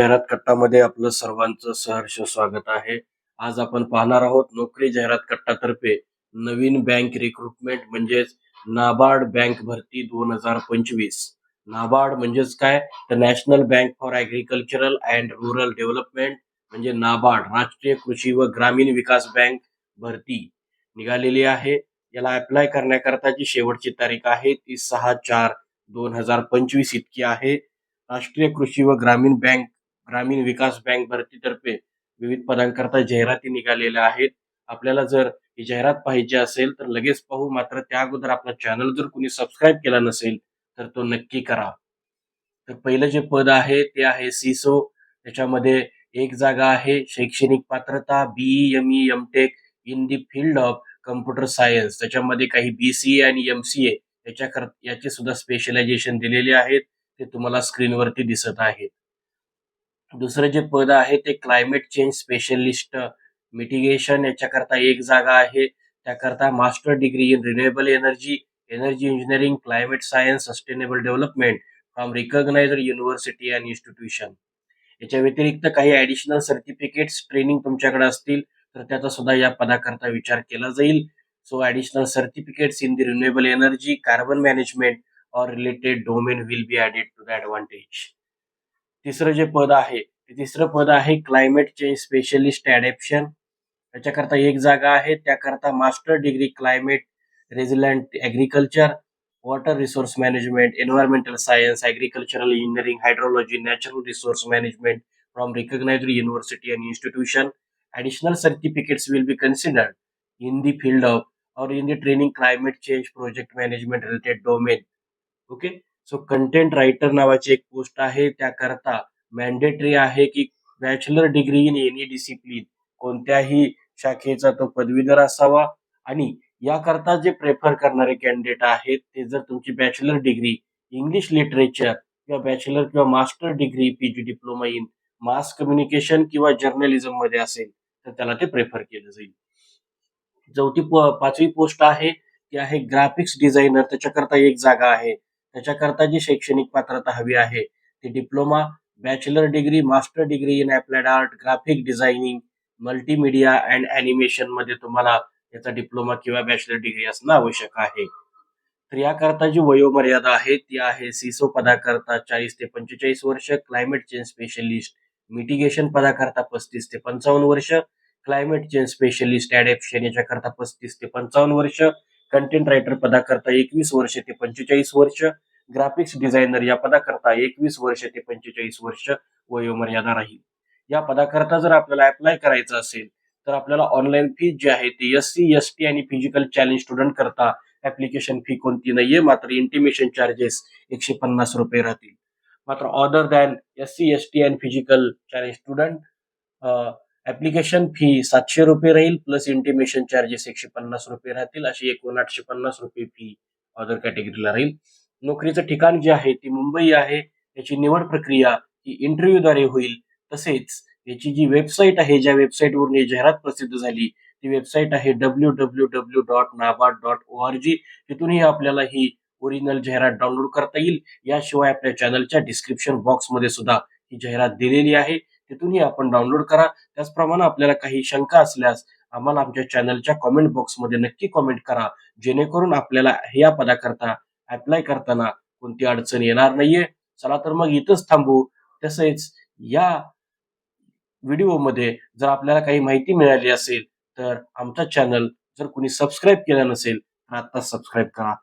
जाहिरात कट्टामध्ये आपलं सर्वांचं सहर्ष स्वागत आहे. आज आपण पाहणार आहोत नोकरी जाहिरात कट्टातर्फे नवीन बँक रिक्रुटमेंट म्हणजेच नाबार्ड बँक भरती दोन हजार पंचवीस. नाबार्ड म्हणजेच काय? तर National Bank for Agricultural and Rural Development म्हणजे नाबार्ड राष्ट्रीय कृषी व ग्रामीण विकास बँक भरती. निघालेली आहे. याला अप्लाय करण्याकरताची शेवटची तारीख आहे ती सहा चार दोन हजार पंचवीस इतकी आहे. राष्ट्रीय कृषी व ग्रामीण बँक ग्रामीण विकास बँक भरतीतर्फे विविध पदांकरता जाहिराती निघालेल्या आहेत. आपल्याला जर ही जाहिरात पाहिजे असेल तर लगेच पाहू. मात्र त्या अगोदर आपला चॅनल जर कुणी सबस्क्राईब केला नसेल तर तो नक्की करा. तर पहिलं जे पद आहे ते आहे सीसो त्याच्यामध्ये एक जागा आहे शैक्षणिक पात्रता BE M E M tech in the field of computer science त्याच्यामध्ये काही बी सी ए आणि एम सी याच्या कर याचे सुद्धा स्पेशलायझेशन दिलेले आहेत. ते तुम्हाला स्क्रीनवरती दिसत आहेत. दुसरं जे पद आहे ते क्लायमेट चेंज स्पेशलिस्ट मिटिगेशन याच्याकरता एक जागा आहे. त्याकरता master degree in renewable energy energy engineering climate science sustainable development from recognised university and institution याच्या व्यतिरिक्त काही ऍडिशनल सर्टिफिकेट्स ट्रेनिंग तुमच्याकडे असतील तर त्याचा सुद्धा या पदाकरता विचार केला जाईल. So additional certificates in the renewable energy carbon management और related domain will be added to the advantage तिसरं जे पद आहे ते तिसरं पद आहे क्लायमेट चेंज स्पेशलिस्ट ॲडॅप्शन त्याच्याकरता एक जागा आहे त्याकरता master degree climate resilient agriculture water resource management environmental science agricultural engineering hydrology natural resource management from recognised university and institution additional certificates will be considered in the field of और in the training climate change project management related domain okay so content writer नावाची एक post आहे. त्याकरता mandatory आहे की bachelor degree in any discipline कोणत्याही शाखेचा तो पदवीधर असावा. आणि याकरता जे प्रेफर करणारे कॅन्डिडेट आहेत ते जर तुमची बॅचलर डिग्री इंग्लिश लिटरेचर किंवा बॅचलर किंवा master degree PG diploma in mass communication किंवा जर्नलिझममध्ये असेल तर त्याला ते प्रेफर केलं जाईल. चौथी पाचवी पोस्ट आहे. ती आहे ग्राफिक्स डिझायनर त्याच्याकरता एक जागा आहे. त्याच्याकरता जी शैक्षणिक पात्रता हवी आहे ती diploma bachelor degree master degree in applied art graphic designing multimedia and अॅनिमेशनमध्ये तुम्हाला याचा डिप्लोमा किंवा बॅचलर डिग्री असणं आवश्यक आहे. तर याकरता जी वयोमर्यादा आहे ती आहे सिसो पदाकरता चाळीस ते पंचेचाळीस वर्ष क्लायमेट चेंज स्पेशलिस्ट मिटिगेशन पदाकरता पस्तीस ते पंचावन्न वर्ष क्लायमेट चेंज स्पेशलिस्ट अडॅप्शन याच्याकरता पस्तीस ते पंचावन्न वर्ष कंटेंट रायटर पदाकरता एकवीस वर्ष ते पंचेचाळीस वर्ष. ग्राफिक्स डिझायनर या पदाकरता एकवीस वर्ष ते पंचेचाळीस वर्ष वयोमर्यादा राहील. या पदाकरता जर आपल्याला अप्लाय करायचं असेल तर आपल्याला ऑनलाईन फी जी आहे ती एस सी एस टी आणि फिजिकल चॅलेंज स्टुडंट करता ऍप्लिकेशन फी कोणती नाहीये मात्र इंटिमेशन चार्जेस एकशे पन्नास रुपये राहतील. मात्र other than S C S T and physical challenge student application fee सातशे रुपये राहील प्लस इंटिमेशन चार्जेस एकशे पन्नास रुपये राहतील. अशी एकूण आठशे पन्नास रुपये फी अदर कॅटेगरीला राहील. नोकरीचं ठिकाण जे आहे ती मुंबई आहे. याची निवड प्रक्रिया ही इंटरव्ह्यूद्वारे होईल. तसेच याची जी वेबसाईट आहे ज्या वेबसाईटवरून ही जाहिरात प्रसिद्ध झाली ती वेबसाईट आहे W W W dot NABARD dot O R G तिथूनही आपल्याला ही ओरिजिनल जाहिरात डाउनलोड करता येईल. याशिवाय आपल्या चॅनलच्या डिस्क्रिप्शन बॉक्समध्ये सुद्धा ही जाहिरात दिलेली आहे. तिथूनही आपण डाउनलोड करा. त्याचप्रमाणे आपल्याला काही शंका असल्यास आम्हाला आमच्या चॅनलच्या कॉमेंट बॉक्समध्ये नक्की कॉमेंट करा. जेणेकरून आपल्याला या पदाकरता अप्लाय करताना कोणती अडचण येणार नाहीये. चला तर मग इथंच थांबू. तसेच या व्हिडिओमध्ये जर आपल्याला काही माहिती मिळाली असेल तर आमचा चॅनल जर कुणी सबस्क्राईब केला नसेल तर आता सबस्क्राईब करा.